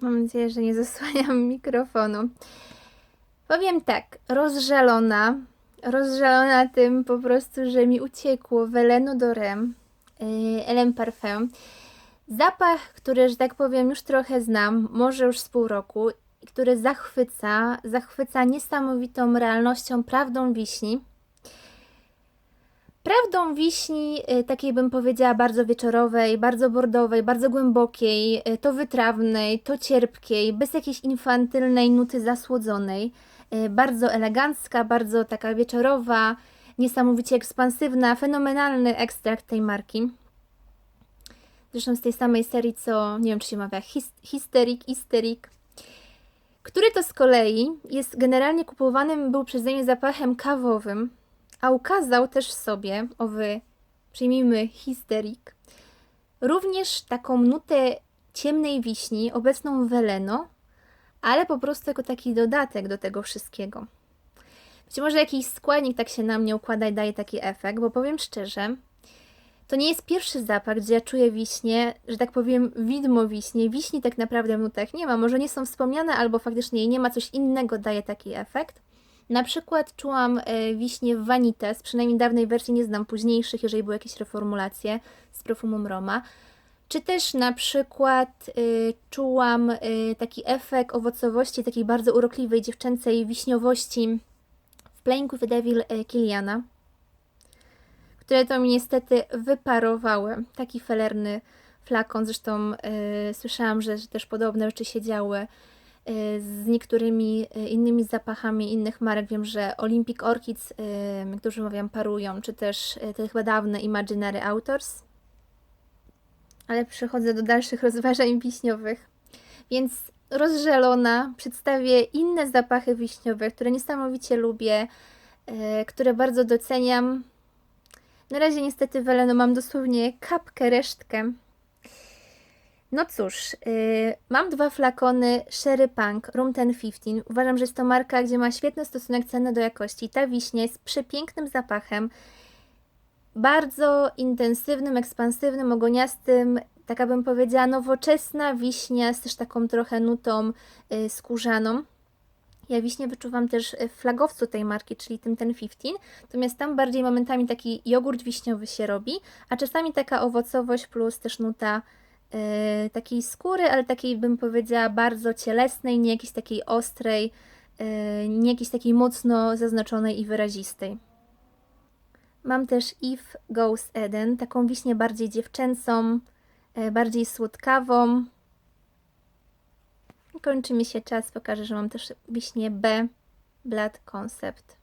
Mam nadzieję, że nie zasłaniam mikrofonu. Powiem tak, rozżalona, rozżalona tym po prostu, że mi uciekło Veleno Dorem, yy, Elem Parfum. Zapach, który, że tak powiem, już trochę znam, może już z pół roku, który zachwyca, zachwyca niesamowitą realnością, prawdą wiśni. Prawdą wiśni, y, takiej bym powiedziała bardzo wieczorowej, bardzo bordowej, bardzo głębokiej, y, to wytrawnej, to cierpkiej, bez jakiejś infantylnej nuty zasłodzonej. Y, Bardzo elegancka, bardzo taka wieczorowa, niesamowicie ekspansywna, fenomenalny ekstrakt tej marki. Zresztą z tej samej serii, co nie wiem, czy się mawia his, Histerik, który to z kolei jest generalnie kupowanym był przeze mnie zapachem kawowym, a ukazał też w sobie owy, przyjmijmy, histerik, również taką nutę ciemnej wiśni, obecną w ale po prostu jako taki dodatek do tego wszystkiego. Być może jakiś składnik tak się na mnie układa i daje taki efekt, bo powiem szczerze, to nie jest pierwszy zapach, gdzie ja czuję wiśnie, że tak powiem, widmo wiśnie. Wiśni tak naprawdę w nutach nie ma. Może nie są wspomniane, albo faktycznie jej nie ma, coś innego daje taki efekt. Na przykład czułam e, wiśnie Vanitas, przynajmniej dawnej wersji, nie znam późniejszych, jeżeli były jakieś reformulacje z perfumum Roma. Czy też na przykład y, czułam y, taki efekt owocowości, takiej bardzo urokliwej, dziewczęcej wiśniowości w Playing with Devil Kiliana, które to mi niestety wyparowały. Taki felerny flakon, zresztą y, słyszałam, że, że też podobne rzeczy się działy z niektórymi y, innymi zapachami innych marek. Wiem, że Olympic Orchids, y, jak dobrze mówią, parują, czy też y, te chyba dawne Imaginary Authors. Ale przechodzę do dalszych rozważań wiśniowych. Więc rozżalona przedstawię inne zapachy wiśniowe, które niesamowicie lubię, y, które bardzo doceniam. Na razie niestety Veleno mam dosłownie kapkę, resztkę. No cóż, yy, mam dwa flakony Sherry Punk Room 1015. Uważam, że jest to marka, gdzie ma świetny stosunek ceny do jakości. Ta wiśnia jest przepięknym zapachem, bardzo intensywnym, ekspansywnym, ogoniastym, taka bym powiedziała nowoczesna wiśnia z też taką trochę nutą yy, skórzaną. Ja wiśnie wyczuwam też w flagowcu tej marki, czyli tym ten 15, natomiast tam bardziej momentami taki jogurt wiśniowy się robi, a czasami taka owocowość plus też nuta yy, takiej skóry, ale takiej bym powiedziała bardzo cielesnej, nie jakiejś takiej ostrej, yy, nie jakiejś takiej mocno zaznaczonej i wyrazistej. Mam też Eve Goes Eden, taką wiśnię bardziej dziewczęcą, yy, bardziej słodkawą, Kończy mi się czas, pokażę, że mam też wiśnie B Blood Concept.